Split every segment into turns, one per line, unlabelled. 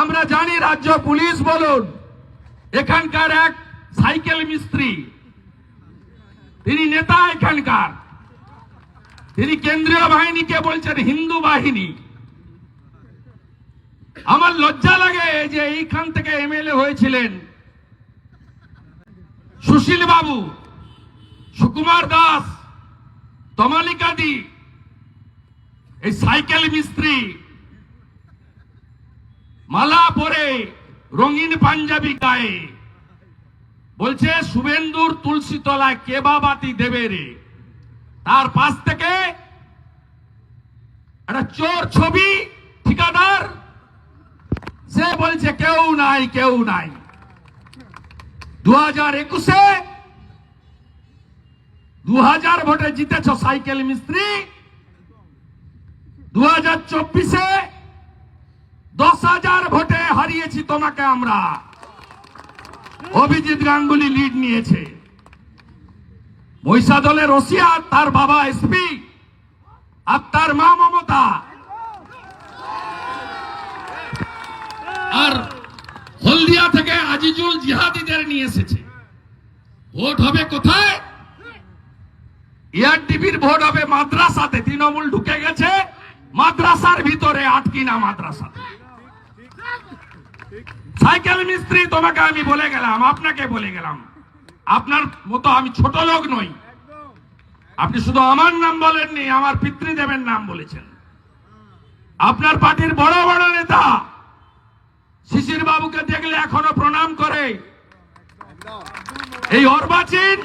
আমরা জানি রাজ্য পুলিশ বলুন, এখানকার এক সাইকেল মিস্ত্রি, তিনি নেতা এখানকার। তিনি কেন্দ্রীয় বাহিনীকে বলছেন হিন্দু বাহিনী। আমার লজ্জা লাগে যে এইখান থেকে এমএলএ হয়েছিলেন সুশীল বাবু, সুকুমার দাস তমালিকাদি এই সাইকেল মিস্ত্রি। মালা পরে রঙিন পাঞ্জাবি গায়ে। বলছে, শুভেন্দুর তুলসী তলায় কেবা বাতি দেবে রে? তার পাশ থেকে একটা চোর ছবি, ঠিকাদার। সে বলছে, কেউ নাই কেউ নাই। দু হাজার একুশে দু হাজার ভোটে জিতেছ সাইকেল মিস্ত্রি। দু হাজার চব্বিশে দশ হাজার ভোটে হারিয়েছি তোমাকে আমরা। অভিজিৎ গাঙ্গুলি লিড নিয়েছে। মহিষা দলের রশিয়া তার বাবা এসপি আর তার মা মমতা। আর হলদিয়া থেকে আজিজুল জিহাদিদের নিয়ে এসেছে। ভোট হবে কোথায়? এআরডিবির ভোট হবে মাদ্রাসাতে। তৃণমূল ঢুকে গেছে। মাদ্রাসার ভিতরে আটকিনা মাদ্রাসাতে। সাইকেল মিস্ত্রি, তোমাকে আমি বলে গেলাম, আপনাকে বলে গেলাম। আপনার মতো আমি ছোট লোক নই। আপনি শুধু আমার নাম বলেননি, আমার পিতৃদেবের নাম বলেছেন। আপনার পার্টির বড় বড় নেতা শিশির বাবুকে দেখলে এখনও প্রণাম করে। এই অর্বাচীন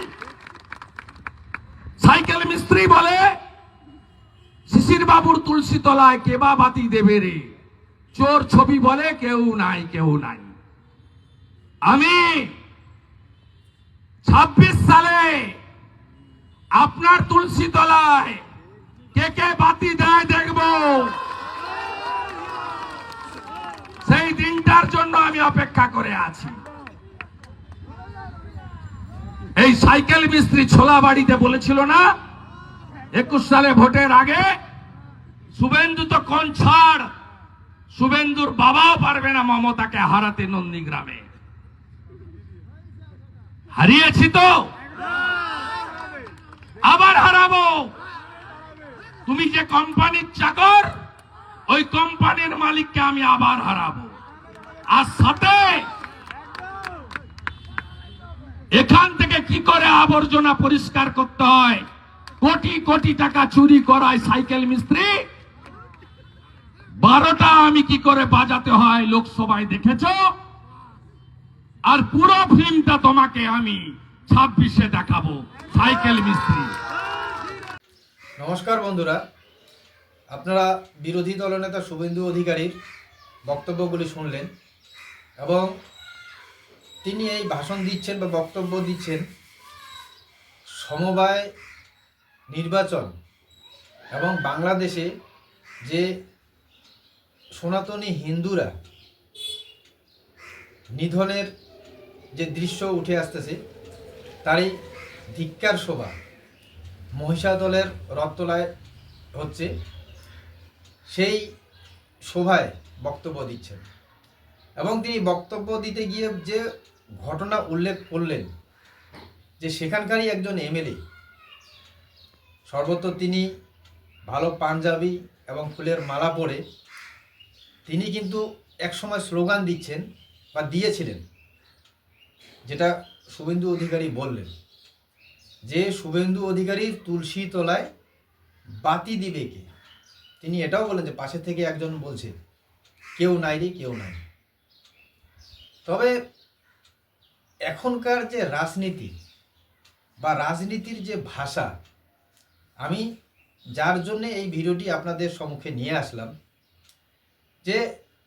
সাইকেল মিস্ত্রি বলে শিশির বাবুর তুলসী তলায় কেবা বাতি দেবে রে। চোর ছবি বলে, কেউ নাই কেউ নাই। আমি ছাব্বিশ সালে আপনার তুলসী তলায় কে কে বাতি দেয় দেখব। সেই দিনটার জন্য আমি অপেক্ষা করে আছি। এই সাইকেল মিস্ত্রি ছোলা বাড়িতে বলেছিল না, একুশ সালে ভোটের আগে শুভেন্দু তো কোন ছাড় শুভেন্দুর বাবাও পারবে না মমতাকে হারাতে নন্দীগ্রামে। হারিয়েছি তো। আবার হারাবো। তুমি যে কোম্পানির চাকর, ওই কোম্পানির মালিককে আমি আবার হারাবো। আর সাথে এখান থেকে কি করে আবর্জনা পরিষ্কার করতে হয়? কোটি কোটি টাকা চুরি করায় সাইকেল মিস্ত্রি। বারোটা আমি কি করে বাজাতে হয় লোকসভায় দেখেছ? আর পুরো ফিল্মটা তোমাকে আমি ছাব্বিশে দেখাবো। সাইকেল মিস্ত্রি।
নমস্কার বন্ধুরা। আপনারা বিরোধী দলনেতা শুভেন্দু অধিকারীর বক্তব্যগুলি শুনলেন এবং তিনি এই ভাষণ দিচ্ছেন বা বক্তব্য দিচ্ছেন সমবায় নির্বাচন এবং বাংলাদেশে যে সনাতনী হিন্দুরা নিধনের যে দৃশ্য উঠে আসতেছে, তারই ধিক্কার শোভা মহিষা দলের রথতলায় হচ্ছে, সেই শোভায় বক্তব্য দিচ্ছেন। এবং তিনি বক্তব্য দিতে গিয়ে যে ঘটনা উল্লেখ করলেন, যে সেখানকারই একজন এমএলএ, সর্বত্র তিনি ভালো পাঞ্জাবি এবং ফুলের মালা পরে, তিনি কিন্তু একসময় স্লোগান দিচ্ছেন বা দিয়েছিলেন। যেটা শুভেন্দু অধিকারী বললেন, যে শুভেন্দু অধিকারীর তুলসী তলায় বাতি দিবে কে? তিনি এটাও বলেন যে পাশে থেকে একজন বলছে, কেউ নাই রে, কেউ নাই। তবে এখনকার যে রাজনীতি বা রাজনীতির যে ভাষা, আমি যার জন্য এই ভিডিওটি আপনাদের সম্মুখে নিয়ে আসলাম, যে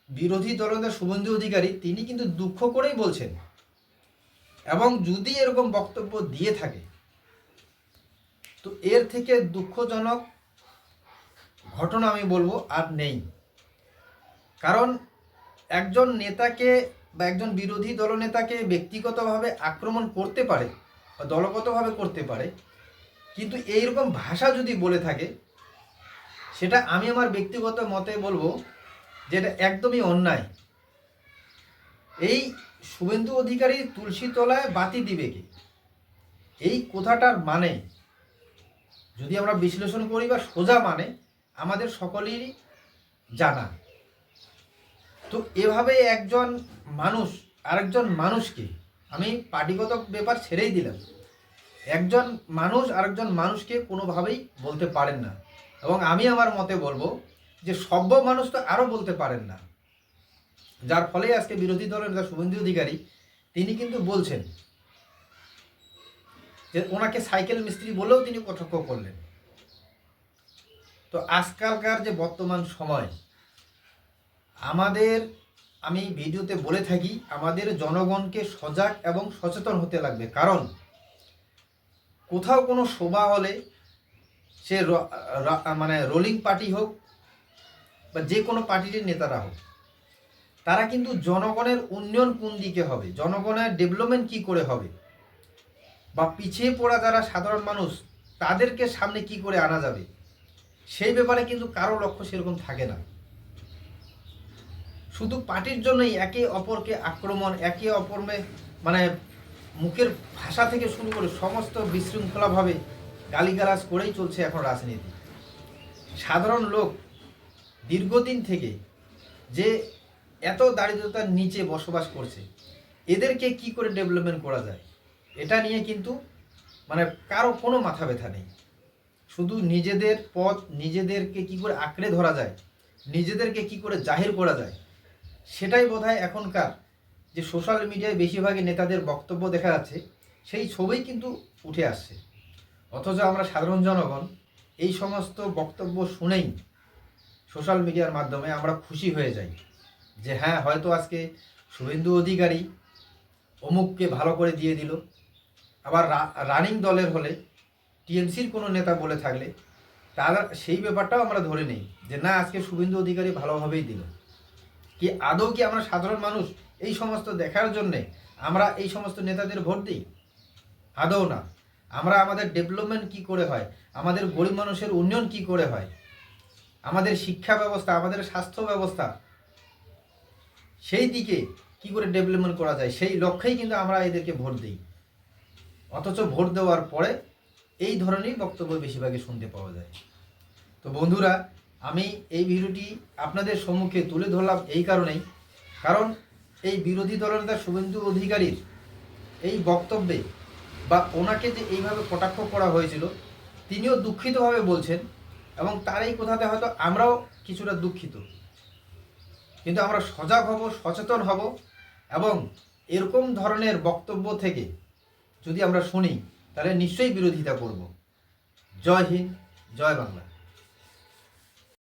বিরোধী দলনেতা শুভেন্দু অধিকারী, তিনি কিন্তু দুঃখ করেই বলছেন এবং যদি এরকম বক্তব্য দিয়ে থাকে, তো এর থেকে দুঃখজনক ঘটনা আমি বলব আর নেই। কারণ একজন নেতাকে বা একজন বিরোধী দলনেতাকে ব্যক্তিগতভাবে আক্রমণ করতে পারে বা দলগতভাবে করতে পারে, কিন্তু এইরকম ভাষা যদি বলে থাকে, সেটা আমি আমার ব্যক্তিগত মতে বলব যে এটা একদমই অন্যায়। এই শুভেন্দু অধিকারী তুলসী তলায় বাতি দিবে কি? এই কথাটার মানে যদি আমরা বিশ্লেষণ করি বা সোজা মানে আমাদের সকলেরই জানা। তো এভাবে একজন মানুষ, আরেকজন মানুষকে, আমি পার্টিগত ব্যাপার ছেড়েই দিলাম। একজন মানুষ, আরেকজন মানুষকে কোনোভাবেই বলতে পারেন না। এবং আমি আমার মতে বলব যে সভ্য মানুষ তো আরও বলতে পারেন না। যার ফলে আজকে বিরোধী দলের নেতা শুভেন্দু অধিকারী, তিনি কিন্তু বলছেন যে ওনাকে সাইকেল মিস্ত্রি বলেও তিনি কটাক্ষ করলেন। তো আজকালকার যে বর্তমান সময়, আমাদের, আমি ভিডিওতে বলে থাকি, আমাদের জনগণকে সজাগ এবং সচেতন হতে লাগবে। কারণ কোথাও কোনো শোভা হলে সে মানে রোলিং পার্টি হোক বা যে কোনো পার্টির নেতারা হোক তারা কিন্তু জনগণের উন্নয়ন কোন দিকে হবে? জনগণের ডেভেলপমেন্ট কি করে হবে? বা পিছিয়ে পড়া যারা সাধারণ মানুষ, তাদেরকে সামনে কি করে আনা যাবে? সেই ব্যাপারে কিন্তু কারও লক্ষ্য সেরকম থাকে না। শুধু পার্টির জন্যই একে অপরকে আক্রমণ, একে অপরমে মানে মুখের ভাষা থেকে শুরু করে সমস্ত বিশৃঙ্খলাভাবে গালিগালাজ করেই চলছে এখন রাজনীতি। সাধারণ লোক দীর্ঘদিন থেকে যে এত দারিদ্রতার নিচে বসবাস করছে। এদেরকে কি করে ডেভেলপমেন্ট করা যায়? এটা নিয়ে কিন্তু মানে কারও কোনো মাথা ব্যথা নেই। শুধু নিজেদের পথ, নিজেদেরকে কি করে আঁকড়ে ধরা যায়, নিজেদেরকে কি করে জাহির করা যায়, সেটাই বোধহয় এখনকার যে সোশ্যাল মিডিয়ায় বেশিরভাগই নেতাদের বক্তব্য দেখা যাচ্ছে, সেই ছবিই কিন্তু উঠে আসছে। অথচ আমরা সাধারণ জনগণ এই সমস্ত বক্তব্য শুনেই সোশ্যাল মিডিয়ার মাধ্যমে আমরা খুশি হয়ে যাই। যে হ্যাঁ হয়তো আজকে শুভেন্দু অধিকারী অমুককে ভালো করে দিয়ে দিল। আবার রানিং দলের হলে টিএমসির কোনো নেতা বলে থাকলে তারা সেই ব্যাপারটাও আমরা ধরে নেই যে না, আজকে শুভেন্দু অধিকারী ভালোভাবেই দিল। কি আদৌ কি আমরা সাধারণ মানুষ এই সমস্ত দেখার জন্যে আমরা এই সমস্ত নেতাদের ভোট দিই? আদৌ না। আমরা আমাদের ডেভেলপমেন্ট কি করে হয়? আমাদের গরিব মানুষের উন্নয়ন কি করে হয়? আমাদের শিক্ষা ব্যবস্থা, আমাদের স্বাস্থ্য ব্যবস্থা সেই দিকে কি করে ডেভেলপমেন্ট করা যায়, সেই লক্ষ্যেই কিন্তু আমরা এদেরকে ভোট দিই। অথচ ভোট দেওয়ার পরে এই ধরনের বক্তব্য বেশিরভাগই শুনতে পাওয়া যায়। তো বন্ধুরা, আমি এই ভিডিওটি আপনাদের সম্মুখে তুলে ধরলাম এই কারণেই। কারণ এই বিরোধী দলনেতা শুভেন্দু অধিকারীর এই বক্তব্যে বা ওনাকে যে এইভাবে কটাক্ষ করা হয়েছিল, তিনিও দুঃখিতভাবে বলছেন এবং তার এই কথাতে হয়তো আমরাও কিছুটা দুঃখিত। কিন্তু আমরা সজাগ হব, সচেতন হব এবং এরকম ধরনের বক্তব্য থেকে যদি আমরা শুনি, তাহলে নিশ্চয়ই বিরোধিতা করব। জয় হিন্দ, জয় বাংলা।